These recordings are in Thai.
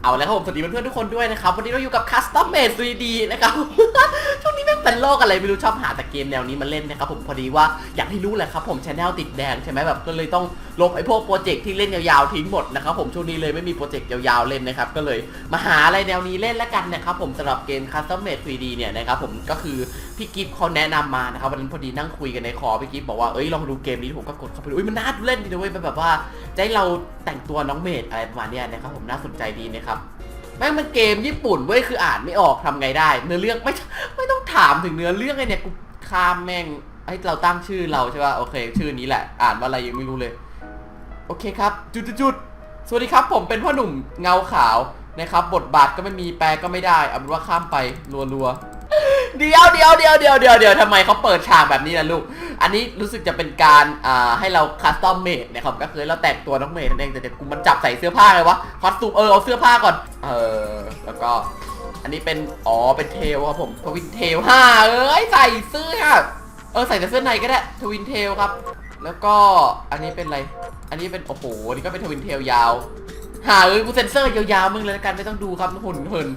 เอาแล้วครับผมสวัสดีเพื่อนๆทุกคนด้วยนะครับ วันนี้เราอยู่กับ Custom Made 3D นะครับ ช่วงนี้แม่งเป็นโลกอะไรไม่รู้ชอบหาแต่เกมแนวนี้มาเล่นนะครับผมพอดีว่าอย่างที่รู้แหละครับผมชแนลติดแดงใช่ไหมแบบก็เลยต้องลบไอ้พวกโปรเจกต์ที่เล่นยาวๆทิ้งหมดนะครับผมช่วงนี้เลยไม่มีโปรเจกต์ยาวๆเล่นนะครับก็เลยมาหาอะไรแนวนี้เล่นแล้วกันนะครับผมสำหรับเกม Custom Made 3D เนี่ยนะครับผมก็คือพี่กิฟต์เขาแนะนำมานะครับวันนั้นพอดีนั่งคุยกันในคอพี่กิฟต์บอกว่าเอ้ยลองดูเกมนี้ผมก็กดเข้าไปดูอุ้ยมันน่าเล่นดีนะเว้ยแบบว่า จะให้เราแต่งตัวน้องเมดอะไรประมาณเนี้ยนะครับผมน่าสนใจดีนะครับแม่งมันเกมญี่ปุ่นเว้ยคืออ่านไม่ออกทำไงได้ เนื้อเรื่องไม่ไม่ต้องถามถึงเนื้อเรื่องไอ้เนี่ยกูข้ามแม่งให้เราตั้งชื่อเราใช่ป่ะโอเค ชื่อนี้แหละ อ่านว่าอะไรยังไม่รู้เลย โอเคครับจุดจุดสวัสดีครับ ผมเป็นพ่อหนุ่มเงาขาวนะครับ บทบาทก็ไม่มีแปลก็ไม่ได้เอาเป็นว่าข้ามไปรัวๆเดียวเดียวเดียวเดียวเดียวเดียวทำไมเขาเปิดฉากแบบนี้ล่ะลูก อันนี้รู้สึกจะเป็นการอ่าให้เราคัสตอมเมดนะครับก็คือเราแต่งตัวน้องเมดนั่นเองแต่เดี๋ยวกูมันจับใส่เสื้อผ้าเลยวะคอสตูมเออเอาเสื้อผ้าก่อน เออแล้วก็ อันนี้เป็นอ๋อเป็นเทลครับผมทวินเทลห้าเอ้ยใส่เสื้อเออใส่แต่เสื้อในก็ได้ทวินเทลครับ แล้วก็อันนี้เป็นอะไร อันนี้เป็นโอ้โหอันนี้ก็เป็นทวินเทลยาวหาเอ้ยกูเซ็นเซอร์ยาวๆมึงเลยละกันไม่ต้องดูครับหุ่นหุ่น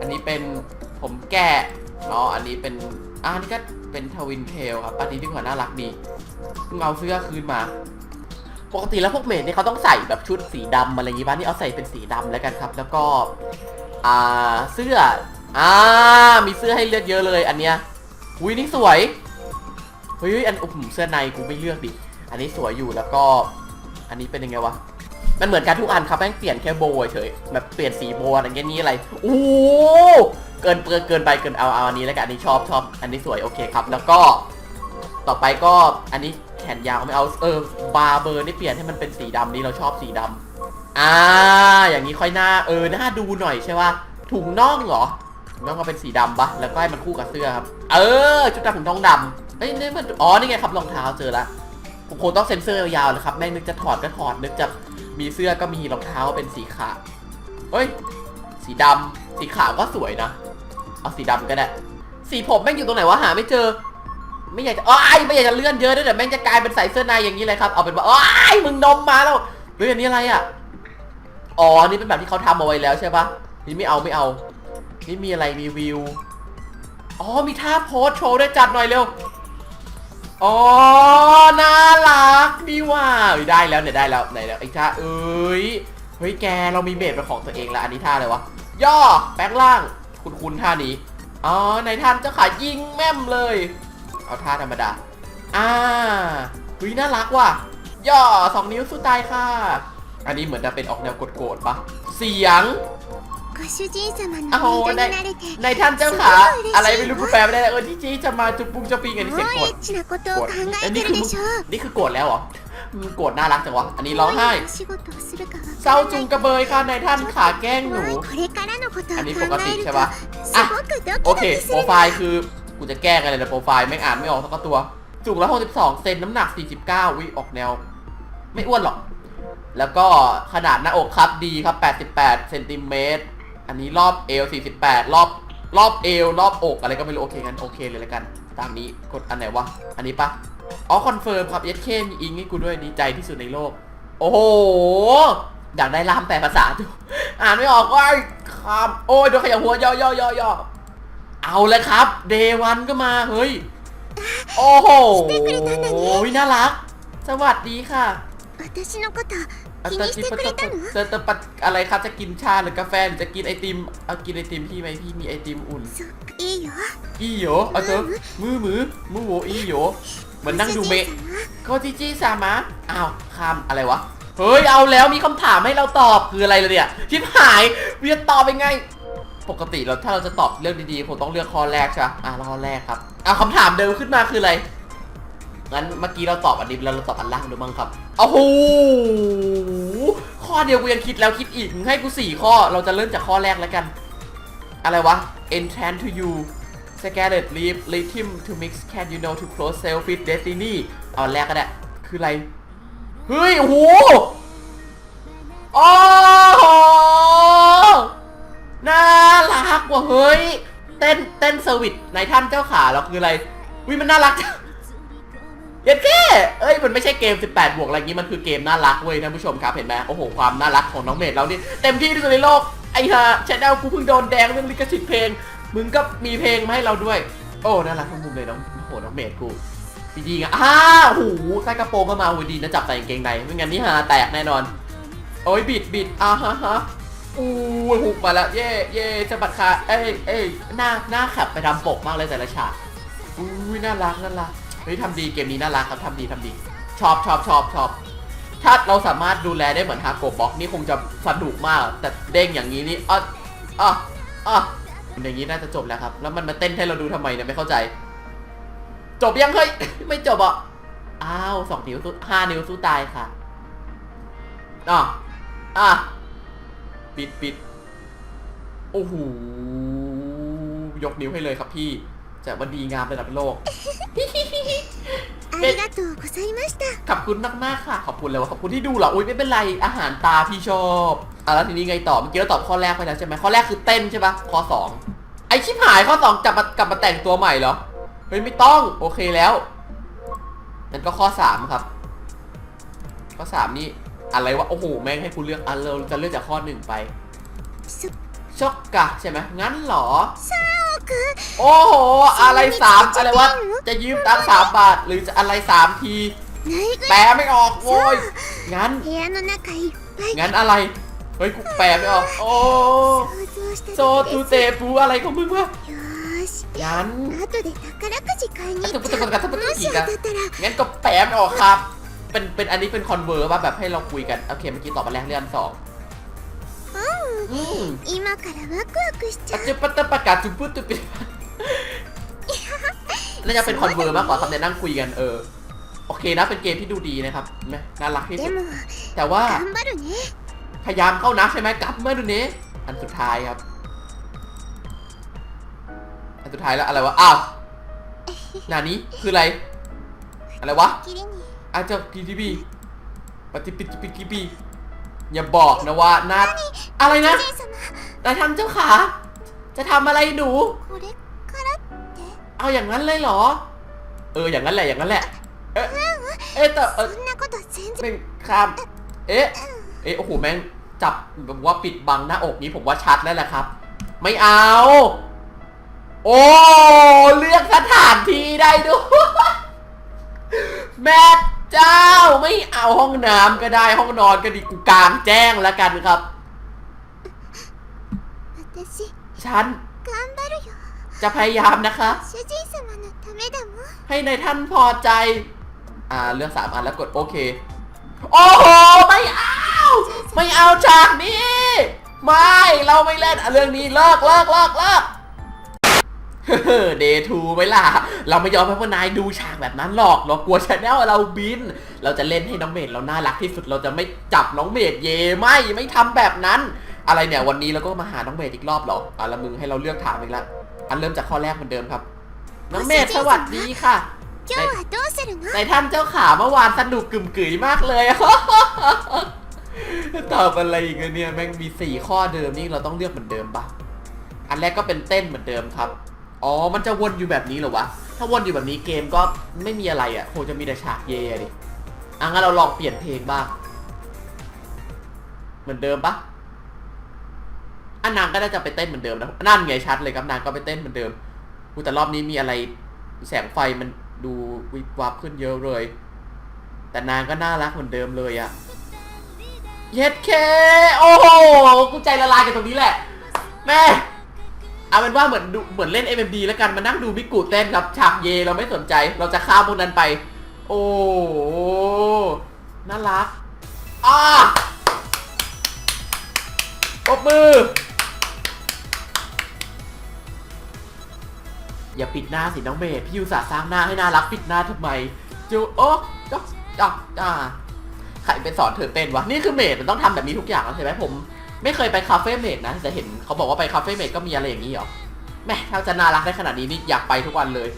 อันนี้เป็น ผมแก่เนาะอันนี้เป็นอ่านี่ก็เป็นทวินเทลครับอันนี้ดีกว่าน่ารักดีเงาเสื้อคืนมา ปกติแล้วพวกเมดเนี่ยเขาต้องใส่แบบชุดสีดำอะไรอย่างงี้บ้างนี่เอาใส่เป็นสีดำแล้วกันครับ แล้วก็อ่าเสื้ออ่ามีเสื้อให้เลือกเยอะเลย อันเนี้ยอุ้ยนี่สวยเฮ้ยอันอุ้มเสื้อในกูไม่เลือกดิอันนี้สวยอยู่แล้วก็ อันนี้เป็นยังไงวะมันเหมือนกันทุกอันครับแม่งเปลี่ยนแค่โบเฉยแบบเปลี่ยนสีโบอะไรเงี้ยนี่อะไรโอ้ เกินเกินเกินไปเกินเอาเอาอันนี้แล้วกันอันนี้ชอบชอบอันนี้สวยโอเคครับ แล้วก็ต่อไปก็อันนี้แขนยาวไม่เอาเออบาร์เบอร์นี่เปลี่ยนให้มันเป็นสีดำนี่เราชอบสีดำอ่า อย่างนี้ค่อยหน้าเออหน้าดูหน่อยใช่ป่ะถุงน่องเหรอถุงน่องก็เป็นสีดำปะแล้วก็ให้มันคู่กับเสื้อครับ เออชุดดำถุงน่องดำเอ้ยนี่มันอ๋อนี่ไงครับรองเท้าเจอละผมคงต้องเซ็นเซอร์ยาวๆเลยครับแม่งนึกจะถอดก็ถอดนึกจะมีเสื้อก็มีรองเท้าเป็นสีขาวเฮ้ย สีดำสีขาวก็สวยนะ เอาสีดำก็ได้ สีผมแม่งอยู่ตรงไหนวะหาไม่เจอ ไม่อยากจะอ้ายไม่อยากจะเลื่อนเยอะด้วยเดี๋ยวแม่งจะกลายเป็นใส่เสื้อในอย่างนี้เลยครับ เอาเป็นว่าอ้ายมึงนมมาแล้วเฮ้ยอันนี้อะไรอะ อ๋อ นี่เป็นแบบที่เขาทำเอาไว้แล้วใช่ปะนี่ไม่เอาไม่เอา นี่มีอะไรมีวิว อ๋อ มีท่าโพสโชว์ด้วยจัดหน่อยเร็ว อ๋อ น่ารักดีว่า ได้แล้วเนี่ยได้แล้วไหนแล้วไอ้ท่าเอ้ย เฮ้ยแกเรามีเบสเป็นของตัวเองแล้วอันนี้ท่าอะไรวะ ย่อแปลงล่าง คุณคุณท่านี้ อ๋อ ในท่านเจ้าขายิงแม่มเลย เอาท่าธรรมดา อ่าหุยน่ารักว่ะ ย่อสองนิ้วสู้ตายค่ะ อันนี้เหมือนจะเป็นออกแนวโกรธปะ เสียงโอ้โหในในท่านเจ้าขา อะไรไม่รู้แปลไม่ได้เลยเออที่จีจะมาจุบปุ้งจะปีกันี่เสียงโกรธอันนี้คือนี่คือโกรธแล้วเหรอ โกรธน่ารักจังวะ อันนี้ร้องไห้เจ้าจุงกระเบยค่ะนายท่านขาแกล้งหนู อันนี้ปกติใช่ปะอะโอเค โปรไฟล์คือ กูจะแก้กันเลยนะโปรไฟล์ไม่อ่านไม่ออกสักตัว จุงละหกสิบสองเซนน้ำหนักสี่สิบเก้าวิออกแนว ไม่อ้วนหรอก แล้วก็ขนาดหน้าอกครับดีครับแปดสิบแปดเซนติเมตร อันนี้รอบเอวสี่สิบแปดรอบรอบเอวรอบอกอะไรก็ไม่รู้โอเคกันโอเคเลยแล้วกัน ตามนี้กดอันไหนวะ อันนี้ปะ อ๋อคอนเฟิร์มครับเอสเคมีอิงให้กูด้วยดีใจที่สุดในโลก โอ้โห อยากได้ล่ามแปลภาษาดูอ่านไม่ออกก็ครับโอ้ยโดนขยับหัวย่อย่อย่อย่อเอาเลยครับ เดวันก็มาเฮ้ย โอ้โหน่ารัก สวัสดีค่ะอจิปตเปัดอะไรครับจะกินชาหรือกาแฟจะกินไอติมเอากินไอติมพี่ไหมพี่มีไอติมอุ่นอีโยอีโยเอาเถอะมือมือมือโวอีโย เหมือนนั่งดูเมะโคจิจิซามะอ้าวคำอะไรวะ เฮ้ย เอาแล้วมีคำถามให้เราตอบคืออะไรเลยเนี่ยชิบหายเวียตอบเป็นไง ปกติเราถ้าเราจะตอบเรื่องดีๆผมต้องเลือกข้อแรกใช่ไหมอะข้อแรกครับอะคำถามเดิมขึ้นมาคืออะไรงั้นเมื่อกี้เราตอบอันนี้แล้วเราตอบอันล่างดูบ้างครับโอ้โหข้อเดียวกูยังคิดแล้วคิดอีกมึงให้กูสี่ข้อเราจะเริ่มจากข้อแรกแล้วกัน อะไรวะ enchant to you scarlet leaf lead him to mix can you know to close self with destiny เอาอันแรกก็ได้ คืออะไร เฮ้ย โอ้โหโอ้โหน่ารักว่ะเฮ้ย เต้นเต้นเซอร์วิสในท่านเจ้าขาเราคืออะไรวิมันน่ารักจังเย็ดแค่เอ้ย มันไม่ใช่เกม 18 บวกอะไรงี้ มันคือเกมน่ารักเว้ยท่านผู้ชมครับ เห็นไหมโอ้โห ความน่ารักของน้องเมดเรานี่เต็มที่ที่สุดในโลก ไอ้ห่าชแนลกูเพิ่งโดนแดงเรื่องลิขสิทธิ์เพลง มึงก็มีเพลงมาให้เราด้วย โอ้ น่ารักทุกมุมเลยน้องโอ้โหน้องเมดกูดีๆอะอ้าวโอ้โหใส่กระโปรงก็มาโอ้ยดีนะจับใส่กางเกงในไม่งั้นนี่ฮาแตกแน่นอน โอ้ยบิดบิดอ่าฮะฮะอู้หุบมาแล้วเย่เย่สะบัดขาเอ้ยเอ้ยหน้าหน้าขับไปทำปกมากเลยแต่ละฉากอุ้ยน่ารักน่ารักเฮ้ยทำดีเกมนี้น่ารักครับทำดีทำดี ชอบชอบชอบชอบถ้าเราสามารถดูแลได้เหมือนฮาโกบ็อกนี่คงจะสนุกมาก แต่เด้งอย่างนี้นี่อะอะอะ อย่างนี้น่าจะจบแล้วครับ แล้วมันมาเต้นให้เราดูทำไมเนี่ยไม่เข้าใจ จบยังเฮ้ย ไม่จบอะ อ้าวสองนิ้วสู้ห้านิ้วสู้ตายค่ะอะอะปิดปิดโอ้โหยกนิ้วให้เลยครับพี่จะวัาดีงามระดับโลกขอบคุณมากๆค่ะ ขอบคุณเลยว่าขอบคุณที่ดูเหรออุ้ยไม่เป็นไรอาหารตาพี่ชอบ อะแล้วทีนี้ไงต่อเมื่อกี้เราตอบข้อแรกไปแล้วใช่ไหมข้อแรกคือเต้นใช่ปะข้อสองไอชิบหายข้อสองกลับมากลับมาแต่งตัวใหม่เหรอเฮ้ยไม่ต้องโอเคแล้วนั่นก็ข้อสามครับ ข้อสามนี่อะไรวะโอ้โหแม่งให้คุณเลือกอันเราจะเลือกจากข้อหนึ่งไปช็อกกะใช่ไหมงั้นเหรอโอ้โหอะไรสามอะไรวะจะยืมตังสามบาท หรือจะอะไรสามทีแปลไม่ออกโว้ยงั้นงั้นอะไร เฮ้ย กูแปลไม่ออก โอ้ 想像した โซตูเตปูอะไรของมึงวะ よーし งั้น 後で宝くじ買いに行っあちょっと待って待って待ってもし当たったら งั้นก็แปลไม่ออกครับ เป็น เป็นอันนี้เป็นคอนเวอร์ป่ะแบบให้เราคุยกัน โอเค เมื่อกี้ตอบมาแรกเรื่องสอง うん อืม 今からワクワクしちゃ ปัจ う จุบันตะประกาศจุบุตุปิน่าจะเป็นคอนเวอร์มากกว่าครับในนั่งคุยกัน เออ โอเคนะ เป็นเกมที่ดูดีนะครับเห็นไหมน่ารักที่สุ で ด も แต่ว่า 頑張るね พยายามเข้านะใช่ไหมกลับเมื่อดูนี้ อันสุดท้ายครับ อันสุดท้ายแล้วอะไรวะ อ้าวนานี้คืออะไร อะไรวะอาเจ้ากีทีบีปฏิปิติปิกีบีอย่าบอกนะว่านาอะไรนะนายทำเจ้าขา จะทำอะไรหนู เอาอย่างนั้นเลยเหรอ เอออย่างนั้นแหละอย่างนั้นแหละ เอ๊ะ เอ๊ะแต่เออข้าม เอ๊ะ เอ๊ะโอ้โหแม่ง จับแบบว่าปิดบังหน้าอกนี้ผมว่าชัดแล้วแหละครับ ไม่เอา โอ้เลือกสถานที่ได้ด้วยแม่เจ้าไม่เอาห้องน้ำก็ได้ห้องนอนก็ดีกูกลางแจ้งแล้วกันครับฉันจะพยายามนะคะ ให้ในท่านพอใจ อ่าเลือกสามอันแล้วกดโอเค โอ้โห ไม่เอา ไม่เอาฉากนี้ ไม่ เราไม่เล่นเรื่องนี้เลิกเลิกเลิกเลิกเดทูไหมล่ะ เราไม่ยอมให้พวกนายดูฉากแบบนั้นหรอก เรากลัวชาแนลเราบิน เราจะเล่นให้น้องเมดเราน่ารักที่สุด เราจะไม่จับน้องเมดเย่ไม่ไม่ทำแบบนั้น อะไรเนี่ยวันนี้เราก็มาหาน้องเมดอีกรอบหรออะละมึงให้เราเลือกถามอีกละอันเริ่มจากข้อแรกเหมือนเดิมครับ น้องเมดสวัสดีค่ะในท่านเจ้าขาเมื่อวานสนุกกึ่มกึ๋ยมากเลย ตอบอะไรอีกเนี่ย แม่งมีสี่ข้อเดิมนี่เราต้องเลือกเหมือนเดิมปะอันแรกก็เป็นเต้นเหมือนเดิมครับ อ๋อ มันจะวนอยู่แบบนี้เหรอวะ ถ้าวนอยู่แบบนี้เกมก็ไม่มีอะไรอะ่ะ คงจะมีแต่ฉากเย่ดิอะงั้นเราลองเปลี่ยนเพลงบ้าง เหมือนเดิมปะอันนางก็น่าจะไปเต้นเหมือนเดิมนะ นั่นไงชัดเลยครับนางก็ไปเต้นเหมือนเดิมอูแต่รอบนี้มีอะไร แสงไฟมันดูวิบวับขึ้นเยอะเลย แต่นางก็น่ารักเหมือนเดิมเลยอะ เย็ดเค โอ้โห กูใจละลายกันตรงนี้แหละ แม่เอาเป็นว่าเหมือนดูเหมือนเล่น MMD แล้วกันมานั่งดูมิกุเต้นครับฉากเยเราไม่สนใจ เราจะข้ามพวกนั้นไป โอ้น่ารักอ่าปบมือ อย่าปิดหน้าสิน้องเมย์พี่อุตส่าสร้างหน้าให้น่ารักปิดหน้าทำไมจูโอ๊ะจ๊อกจ๊อกอ่า ใครไปสอนเธอเต้นวะ นี่คือเมดมันต้องทำแบบนี้ทุกอย่างแล้วใช่ไหมผม ไม่เคยไปคาเฟ่เมดนะแต่เห็นเขาบอกว่าไปคาเฟ่เมดก็มีอะไรอย่างนี้เหรอแม่ถ้าจะน่ารักได้ขนาดนี้นี่อยากไปทุกวันเลย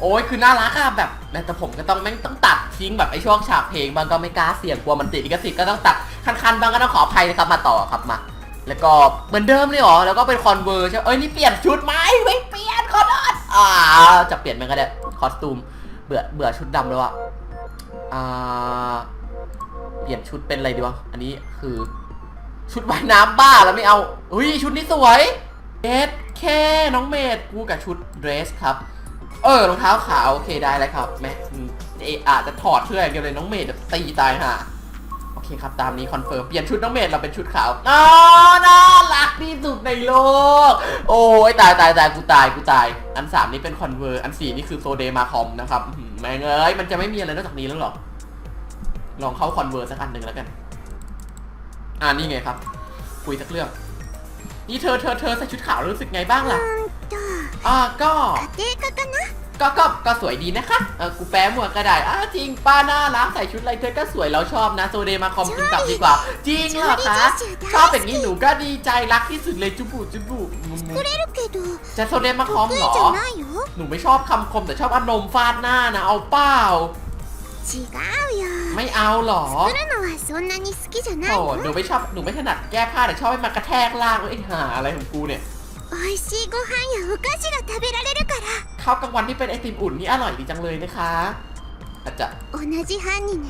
โอ้ยคือน่ารักอะแบบแต่ผมก็ต้องแม่งต้องตัดทิ้งแบบไอ้ช่วงฉากเพลงบางก็ไม่กล้าเสี่ยงกลัวมันติดลิขสิทธิ์ก็ต้องตัดคันๆบางก็ต้องขออภัยนะครับมาต่อครับมาแล้วก็เหมือนเดิมเลยหรอ แล้วก็เป็นคอนเวอร์ใช่ไหมเอ้ยนี่เปลี่ยนชุดไหมไม่เปลี่ยนขอโทษอ่าจะเปลี่ยนมันก็ได้คอสตูม เบื่อเบื่อชุดดำแล้วอะอ่า เปลี่ยนชุดเป็นอะไรดีวะ อันนี้คือ ชุดว่ายน้ำบ้าแล้วไม่เอาอุ้ยชุดนี้สวยเดสแค่น้องเมดกูกับชุดเดรสครับ เออรองเท้าขาวโอเคได้แล้วครับแม่อืมเออาจจะถอดเสื้ออย่างเดียวเลยน้องเมดจะตีตายห่าโอเคครับตามนี้คอนเฟิร์มเปลี่ยนชุดน้องเมดเราเป็นชุดขาวอ๋อน่ารักที่สุดในโลก โอ้ยตายตายตายกูตายกูตาย อันสามนี่เป็นคอนเวอร์อันสี่นี่คือโซเดมาคอมนะครับแม่งเอ้ยมันจะไม่มีอะไรนอกจากนี้แล้วหรอ ลองเข้าคอนเวอร์สักอันหนึ่งแล้วกัน อ่านี่ไงครับ คุยสักเรื่อง นี่เธอเธอเธอใส่ชุดขาวรู้สึกไงบ้างล่ะอ่าก็ก็ก็ก็สวยดีนะคะเออกูแปะหมวกก็ได้อ่าจริงป้าน่ารักใส่ชุดอะไรเธอก็สวยเราชอบนะโซเดมาคอมกินตับดีกว่า จริงเหรอคะชอบแบบนี้หนูก็ดีใจรักที่สุดเลยจุบุจุบุจะโซเดมาคอมเหรอหนูไม่ชอบคำคมแต่ชอบอารมณ์ฟาดหน้านะเอาเป้า 違うよ ไม่เอาเหรอ 作るのはそんなに好きじゃない โอ้ よ หนูไม่ชอบหนูไม่ถนัดแก้ผ้าแต่ชอบให้มากระแทกล่างเอ้ยหาอะไรของกูเนี่ย 美味しいご飯やお菓子が食べられるから ข้าวกลางวันที่เป็นไอติมอุ่นนี่อร่อยดีจังเลยนะคะ อาจจะ 同じ班にね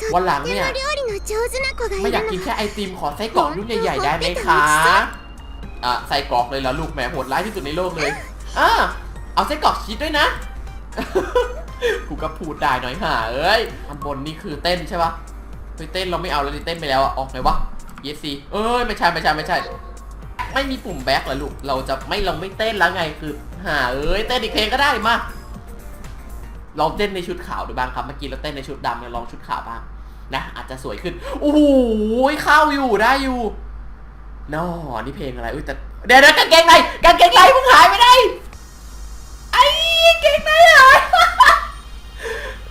と วันหลัง って เนี่ย も料理の上手な子が ไม่ い อยาก る กิน の แค่ไอติมขอไส้กรอกลูกใหญ่ๆได้ไหมคะอ่ะไส้กรอกเลยเหรอลูกแหมโหดร้ายที่สุดในโลกเลยอ่ะเอาไส้กรอกชีสด้วยนะ กูก็พูดได้หน่อยห่าเอ้ยอันบนนี่คือเต้นใช่ปะเฮ้ยเต้นเราไม่เอาแล้วดิเต้นไปแล้วอะออกไหนวะเยสซีเอ้ยไม่ใช่ไม่ใช่ไม่ใช่ ไม่มีปุ่มแบ็คเหรอลูก เราจะไม่เราไม่เต้นแล้วไงคือหาเอ้ยเต้นอีกเพลงก็ได้มาลองเต้นในชุดขาวดูบ้างครับเมื่อกี้เราเต้นในชุดดำเนี่ยลองชุดขาวบ้างนะอาจจะสวยขึ้นโอ้โหเข้าอยู่ได้อยู่นอนี่เพลงอะไรอุ้ยแต่เดี๋ยวเดะกางเกงในกางเกงในมึงหายไปไหนไอ้กางเกงในหาย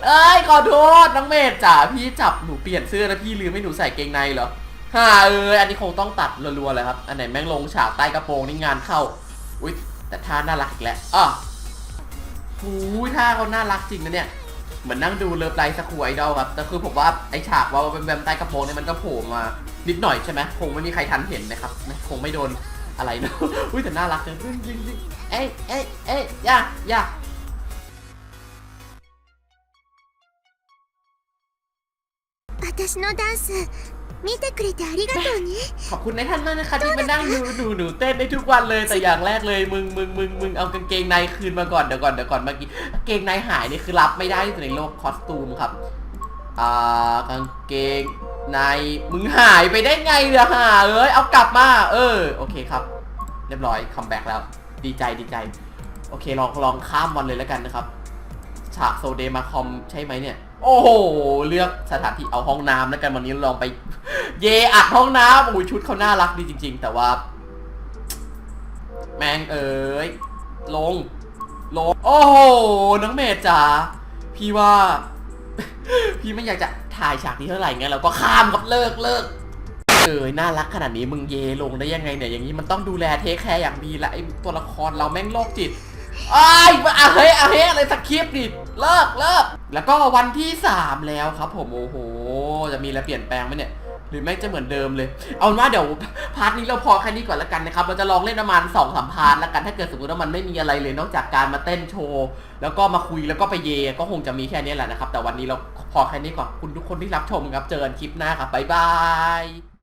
เอ้ยขอโทษน้องเมธจ๋าพี่จับหนูเปลี่ยนเสื้อแล้วพี่ลืมให้หนูใส่เกงในเหรอฮ่าเอออันนี้คงต้องตัดรัวๆเลยครับ อันไหนแม่งลงฉากใต้กระโปรงนี่งานเข้า อุ้ยแต่ท่าน่ารักอีกแล้วอะหูท่าเขาน่ารักจริงนะเนี่ย เหมือนนั่งดูเลิฟไลท์สคูไอดอลครับ แต่คือผมว่าไอฉากว่าแบมใต้กระโปรงเนี่ยมันก็โผล่มานิดหน่อยใช่ไหมคงไม่มีใครทันเห็นนะครับ คงไม่โดนอะไรเนะอุ้ยแต่น่ารักจังจริงจริงเอ้ยเอ้ยเอ้ยอย่าอย่า 私のダンス見てくれてありがとうね ขอบคุณในท่านมากนะคะที่มานั่งดูดูหนูเต้นได้ทุกวันเลยแต่อย่างแรกเลยมึงมึงมึงมึงเอากางเกงในคืนมาก่อนเดี๋ยวก่อนเดี๋ยวก่อนเมื่อกี้กางเกงในหายนี่คือรับไม่ได้ที่สุดในโลกคอสตูมครับอ่ากางเกงในมึงหายไปได้ไงเนี่ยหาเอ้ยเอากลับมาเออโอเคครับ เรียบร้อยคัมแบ็กแล้ว ดีใจดีใจ โอเคลองลองข้ามวันเลยแล้วกันนะครับ ฉากโซเดมาคอมใช่ไหมเนี่ย โอ้โห เลือกสถานที่เอาห้องน้ำแล้วกันวันนี้ลองไป เยอัดห้องน้ำโอ้ยชุดเขาน่ารักดีจริง ๆ แต่ว่า แมงเอ๋ยลง ลง โอ้โหน้องเมดจ๋าพี่ว่า พี่ไม่อยากจะถ่ายฉากนี้เท่าไหร่ไงเราก็ข้ามครับเลิกเลิกเอ๋ยน่ารักขนาดนี้มึงเยลงได้ยังไงเนี่ยอย่างนี้มันต้องดูแลเทคแคร์อย่างดีละไอตัวละครเราแม่งโรคจิต ไอ้ายอะเฮ้ยอะเฮ้ยอะไรสคริปต์ดิเลิกเลิกแล้วก็วันที่ 3 แล้วครับ ผมโอ้โห จะมีอะไรเปลี่ยนแปลงไหมเนี่ย หรือไม่งจะเหมือนเดิมเลย เอาเป็นว่าเดี๋ยวพาร์ทนี้เราพอแค่นี้ก่อนแล้วกันนะครับ เราจะลองเล่นประมาณ2อสามพาร์ทแล้วกันถ้าเกิดสมมติว่ามันไม่มีอะไรเลยนอกจากการมาเต้นโชว์แล้วก็มาคุยแล้วก็ไปเยก็คงจะมีแค่นี้แหละนะครับ แต่วันนี้เราพอแค่นี้ก่อนคุณทุกคนที่รับชมครับเจอกันคลิปหน้าครับบ๊ายบาย